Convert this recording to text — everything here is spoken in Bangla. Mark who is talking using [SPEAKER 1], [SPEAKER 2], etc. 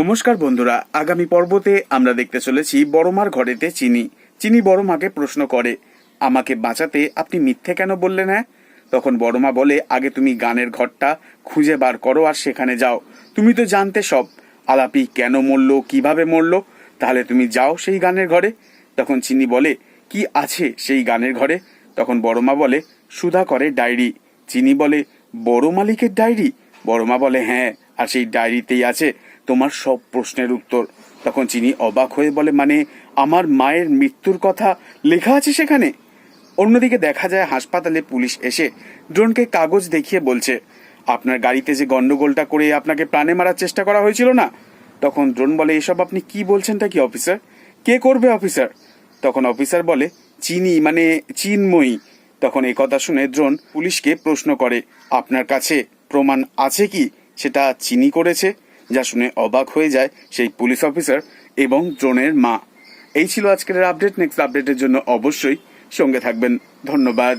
[SPEAKER 1] নমস্কার বন্ধুরা, আগামী পর্বতে আমরা দেখতে চলেছি বড়মার ঘরেতে চিনি। চিনি বড়মাকে প্রশ্ন করে, আমাকে বাঁচাতে আপনি মিথ্যে কেন বললেন হ্যাঁ? তখন বড়মা বলে, আগে তুমি গানের ঘরটা খুঁজে বার করো আর সেখানে যাও। তুমি তো জানতে সব, আলাপি কেন মরল, কীভাবে মরলো? তাহলে তুমি যাও সেই গানের ঘরে। তখন চিনি বলে, কি আছে সেই গানের ঘরে? তখন বড়মা বলে, সুধা করে ডায়েরি। চিনি বলে, বড় মালিকের ডায়েরি? বড়মা বলে হ্যাঁ আর সেই ডায়েরিতেই আছে তোমার সব প্রশ্নের উত্তর। তখন চিনি অবাক হয়ে বলে মানে আমার মায়ের মৃত্যুর কথা লেখা আছে সেখানে? অন্যদিকে দেখা যায়, হাসপাতালে পুলিশ এসে ড্রোনকে কাগজ দেখিয়ে বলছে, আপনার গাড়িতে যে গন্ডগোলটা করে আপনাকে প্রাণে মারার চেষ্টা করা হয়েছিল না? তখন ড্রোন বলে, এসব আপনি কি বলছেনটা কি, অফিসার? কে করবে, অফিসার? তখন অফিসার বলে, চিনি মানে চিন্ময়ী। তখন এই কথা শুনে দ্রোণ পুলিশকে প্রশ্ন করে, আপনার কাছে প্রমাণ আছে কি? সেটা চিনি করেছে? যা শুনে অবাক হয়ে যায় সেই পুলিশ অফিসার এবং ড্রোনের মা। এই ছিল আজকের আপডেট নেক্সট আপডেটের জন্য অবশ্যই সঙ্গে থাকবেন। ধন্যবাদ।